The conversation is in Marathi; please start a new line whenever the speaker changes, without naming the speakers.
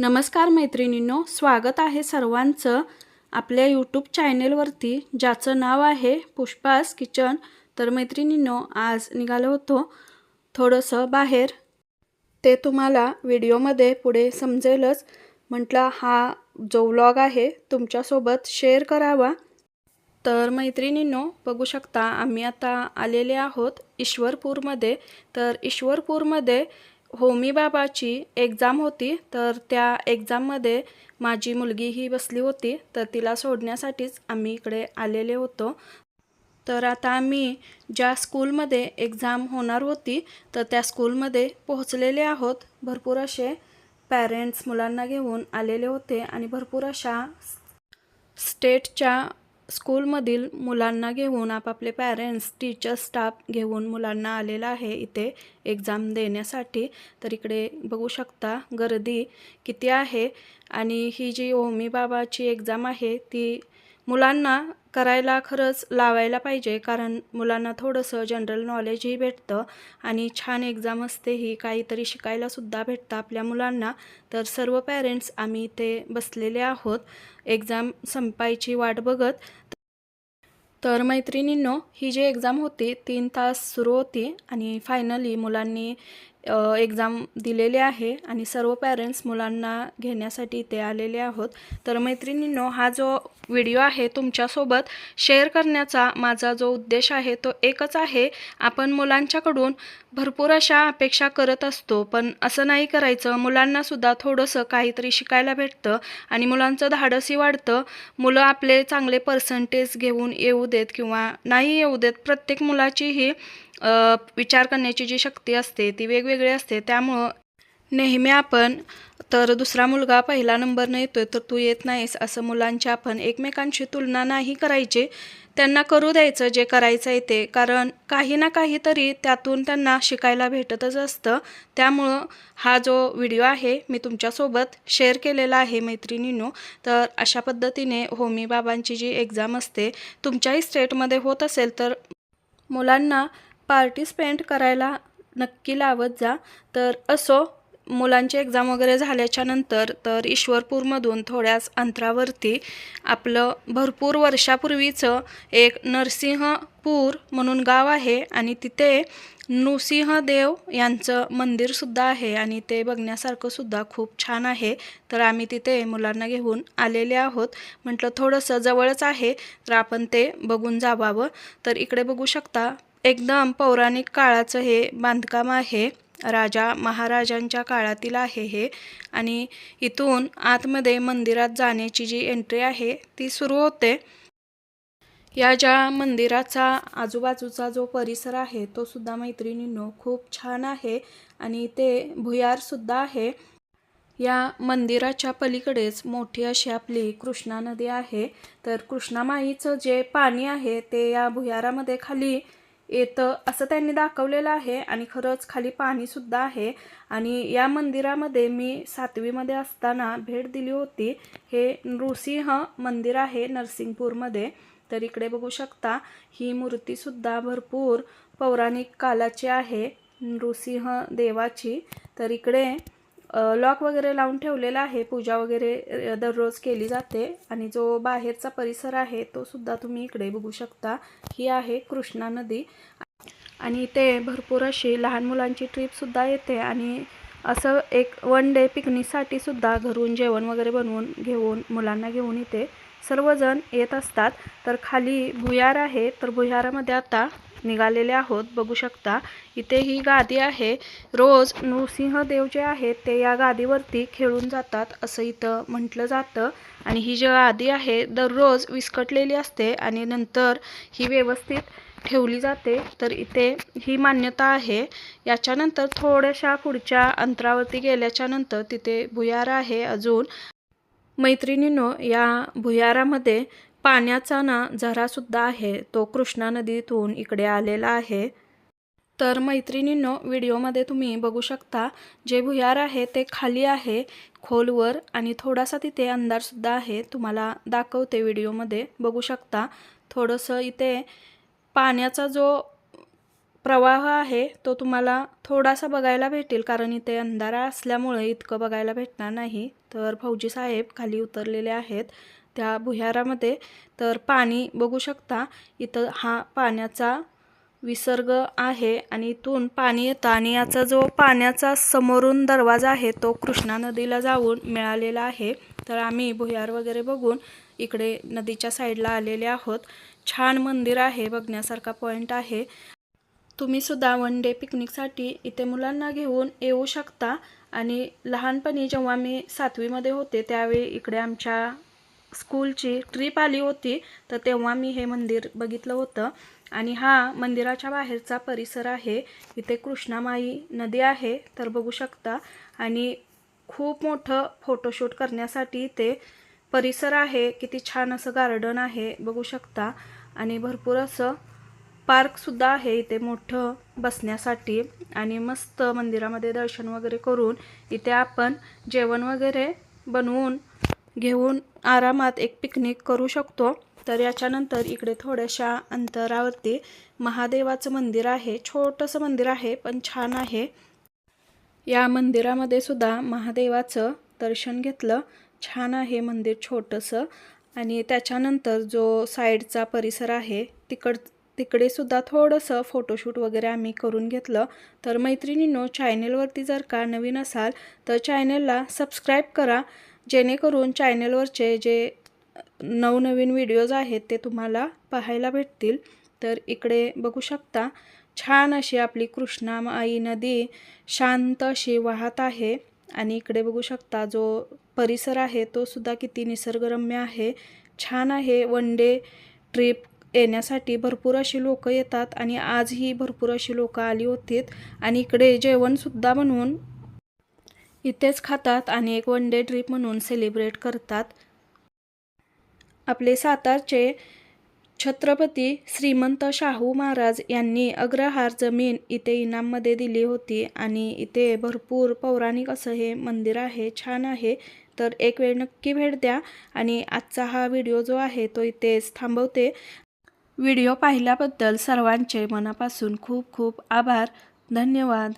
नमस्कार मैत्रिणींनो स्वागत आहे सर्वांचं आपल्या यूट्यूब चॅनेलवरती ज्याचं नाव आहे पुष्पास किचन. तर मैत्रिणींनो आज निघालो होतो थोडंसं बाहेर. ते तुम्हाला व्हिडिओमध्ये पुढे समजेलच. म्हटलं हा जो व्लॉग आहे तुमच्यासोबत शेअर करावा. तर मैत्रिणींनो बघू शकता आम्ही आता आलेले आहोत ईश्वरपूरमध्ये. तर ईश्वरपूरमध्ये होमी बाबाची एक्झाम होती तर त्या एक्झाममध्ये माझी मुलगी ही बसली होती तर तिला सोडण्यासाठीच आम्ही इकडे आलेले होतो. तर आता आम्ही ज्या स्कूलमध्ये एक्झाम होणार होती तर त्या स्कूलमध्ये पोहोचलेले आहोत. भरपूर असे पॅरेंट्स मुलांना घेऊन आलेले होते आणि भरपूर अशा स्टेटच्या स्कूलमधील मुलांना घेऊन आपापले पॅरेंट्स टीचर्स स्टाफ घेऊन मुलांना आलेला आहे इथे एक्झाम देण्यासाठी. तर इकडे बघू शकता गर्दी किती आहे. आणि ही जी ओमी बाबाची एक्झाम आहे ती मुलांना करायला खरंच लावायला पाहिजे कारण मुलांना थोडंसं जनरल नॉलेजही भेटतं आणि छान एक्झाम असते ही काहीतरी शिकायलासुद्धा भेटतं आपल्या मुलांना. तर सर्व पॅरेंट्स आम्ही इथे बसलेले आहोत. एक्झाम संपायची वाट बघत. तर मैत्रिणींनो ही जी एक्झाम होती तीन तास सुरू होती आणि फायनली मुलांनी एक्झाम दिलेली आहे आणि सर्व पॅरेंट्स मुलांना घेण्यासाठी इथे आलेले आहोत. तर मैत्रिणींनो हा जो व्हिडिओ आहे तुमच्यासोबत शेअर करण्याचा माझा जो उद्देश आहे तो एकच आहे. आपण मुलांच्याकडून भरपूर अशा अपेक्षा करत असतो पण असं नाही करायचं. मुलांनासुद्धा थोडंसं काहीतरी शिकायला भेटतं आणि मुलांचं धाडसही वाढतं. मुलं आपले चांगले पर्सेंटेज घेऊन येऊ देत किंवा नाही येऊ देत प्रत्येक मुलाची ही विचार करण्याची जी शक्ती असते ती वेगवेगळी असते. त्यामुळं नेहमी आपण तर दुसरा मुलगा पहिला नंबरनं येतोय तर तू येत नाहीस असं मुलांची आपण एकमेकांशी तुलना नाही करायची. त्यांना करू द्यायचं जे करायचं आहे ते. कारण काही ना काहीतरी त्यातून त्यांना शिकायला भेटतच असतं. त्यामुळं हा जो व्हिडिओ आहे मी तुमच्यासोबत शेअर केलेला आहे मैत्रिणींनो. तर अशा पद्धतीने होमी बाबांची जी एक्झाम असते तुमच्याही स्टेटमध्ये होत असेल तर मुलांना पार्टिसिपेंट करायला नक्की लावत जा. तर असो मुलांची एक्झाम वगैरे झाल्याच्यानंतर तर ईश्वरपूरमधून थोड्याच अंतरावरती आपलं भरपूर वर्षापूर्वीचं एक नरसिंहपूर म्हणून गाव आहे आणि तिथे नृसिंहदेव यांचं मंदिरसुद्धा आहे आणि ते बघण्यासारखं सुद्धा खूप छान आहे. तर आम्ही तिथे मुलांना घेऊन आलेले आहोत. म्हटलं थोडंसं जवळच आहे तर आपण ते बघून जावावं. तर इकडे बघू शकता एकदम पौराणिक काळाचं हे बांधकाम आहे. राजा महाराजांच्या काळातील आहे हे. आणि इथून आतमध्ये मंदिरात जाण्याची जी एंट्री आहे ती सुरू होते. या ज्या मंदिराचा आजूबाजूचा जो परिसर आहे तो सुद्धा मैत्रिणींनो खूप छान आहे. आणि ते भुयारसुद्धा आहे. या मंदिराच्या पलीकडेच मोठी अशी आपली कृष्णा नदी आहे. तर कृष्णामाईचं जे पाणी आहे ते या भुयारामध्ये खाली येतं असं त्यांनी दाखवलेलं आहे आणि खरंच खाली पाणीसुद्धा आहे. आणि या मंदिरामध्ये मी सातवीमध्ये असताना भेट दिली होती. हे नृसिंह मंदिर आहे नरसिंगपूरमध्ये. तर इकडे बघू शकता ही मूर्तीसुद्धा भरपूर पौराणिक कालाची आहे नृसिंह देवाची. तर इकडे लॉक वगैरे लावून ठेवलेला आहे. पूजा वगैरे दररोज केली जाते. आणि जो बाहेरचा परिसर आहे तो सुद्धा तुम्ही इकडे बघू शकता. ही आहे कृष्णा नदी. आणि इथे भरपूर अशी लहान मुलांची ट्रीपसुद्धा येते. आणि असं एक वन डे पिकनिकसाठी सुद्धा घरून जेवण वगैरे बनवून घेऊन मुलांना घेऊन इथे सर्वजण येत असतात. तर खाली भुयार आहे. तर भुयारामध्ये आता निघालेले आहोत. बघू शकता इथे ही गादी आहे. रोज नृसिंहदेव जे आहेत ते या गादीवरती खेळून जातात असं इथं म्हटलं जातं. आणि ही जी गादी आहे दररोज विस्कटलेली असते आणि नंतर ही व्यवस्थित ठेवली जाते. तर इथे ही मान्यता आहे. याच्यानंतर थोड्याशा पुढच्या अंतरावरती गेल्याच्यानंतर तिथे भुयार आहे अजून. मैत्रिणींनो या भुयारामध्ये पाण्याचा ना झरासुद्धा आहे तो कृष्णा नदीतून इकडे आलेला आहे. तर मैत्रिणींनो व्हिडिओमध्ये तुम्ही बघू शकता जे भुयार आहे ते खाली आहे खोलवर आणि थोडासा तिथे अंधारसुद्धा आहे. तुम्हाला दाखवते व्हिडिओमध्ये बघू शकता. थोडंसं इथे पाण्याचा जो प्रवाह आहे तो तुम्हाला थोडासा बघायला भेटेल कारण इथे अंधारा असल्यामुळे इतकं बघायला भेटणार नाही. तर फौजी साहेब खाली उतरलेले आहेत. त्या भुयारामध्ये तर पाणी बघू शकता इथं हा पाण्याचा विसर्ग आहे आणि इथून पाणी येतं आणि याचा जो पाण्याचा समोरून दरवाजा आहे तो कृष्णा नदीला जाऊन मिळालेला आहे. तर आम्ही भुयार वगैरे बघून इकडे नदीच्या साईडला आलेले आहोत. छान मंदिर आहे बघण्यासारखा पॉईंट आहे. तुम्ही सुद्धा वन डे पिकनिकसाठी इथे मुलांना घेऊन येऊ शकता. आणि लहानपणी जेव्हा मी सातवीमध्ये होते त्यावेळी इकडे आमच्या स्कूलची ट्रीप आली होती तर तेव्हा मी हे मंदिर बघितलं होतं. आणि हा मंदिराच्या बाहेरचा परिसर आहे. इथे कृष्णामाई नदी आहे तर बघू शकता. आणि खूप मोठं फोटोशूट करण्यासाठी इथे परिसर आहे. किती छान असं गार्डन आहे बघू शकता. आणि भरपूर असं पार्कसुद्धा आहे इथे मोठं बसण्यासाठी. आणि मस्त मंदिरामध्ये दर्शन वगैरे करून इथे आपण जेवण वगैरे बनवून घेऊन आरामात एक पिकनिक करू शकतो. तर याच्यानंतर इकडे थोड्याशा अंतरावरती महादेवाचं मंदिर आहे. छोटंसं मंदिर आहे पण छान आहे. या मंदिरामध्ये सुद्धा महादेवाचं दर्शन घेतलं. छान आहे मंदिर छोटंसं. आणि त्याच्यानंतर जो साईडचा परिसर आहे तिकड तिकडे सुद्धा थोडंसं फोटोशूट वगैरे आम्ही करून घेतलं. तर मैत्रिणींनो चॅनेलवरती जर का नवीन असाल तर चॅनेलला सबस्क्राईब करा. जेणेकरून चॅनेलवरचे जे नवनवीन व्हिडिओज आहेत ते तुम्हाला पाहायला भेटतील. तर इकडे बघू शकता छान अशी आपली कृष्णामाई नदी शांत अशी वाहत आहे. आणि इकडे बघू शकता जो परिसर आहे तो सुद्धा किती निसर्गरम्य आहे. छान आहे वन डे ट्रिप येण्यासाठी भरपूर अशी लोकं येतात. आणि आजही भरपूर अशी लोकं आली होतीत. आणि इकडे जेवणसुद्धा बनवून इथेच खातात आणि एक वन डे ट्रिप म्हणून सेलिब्रेट करतात. आपले सातारचे छत्रपती श्रीमंत शाहू महाराज यांनी अग्रहार जमीन इथे इनाममध्ये दिली होती आणि इथे भरपूर पौराणिक असं हे मंदिर आहे छान आहे. तर एक वेळ नक्की भेट द्या आणि आजचा हा व्हिडिओ जो आहे तो इथेच थांबवते. व्हिडिओ पाहिल्याबद्दल सर्वांचे मनापासून खूप खूप आभार. धन्यवाद.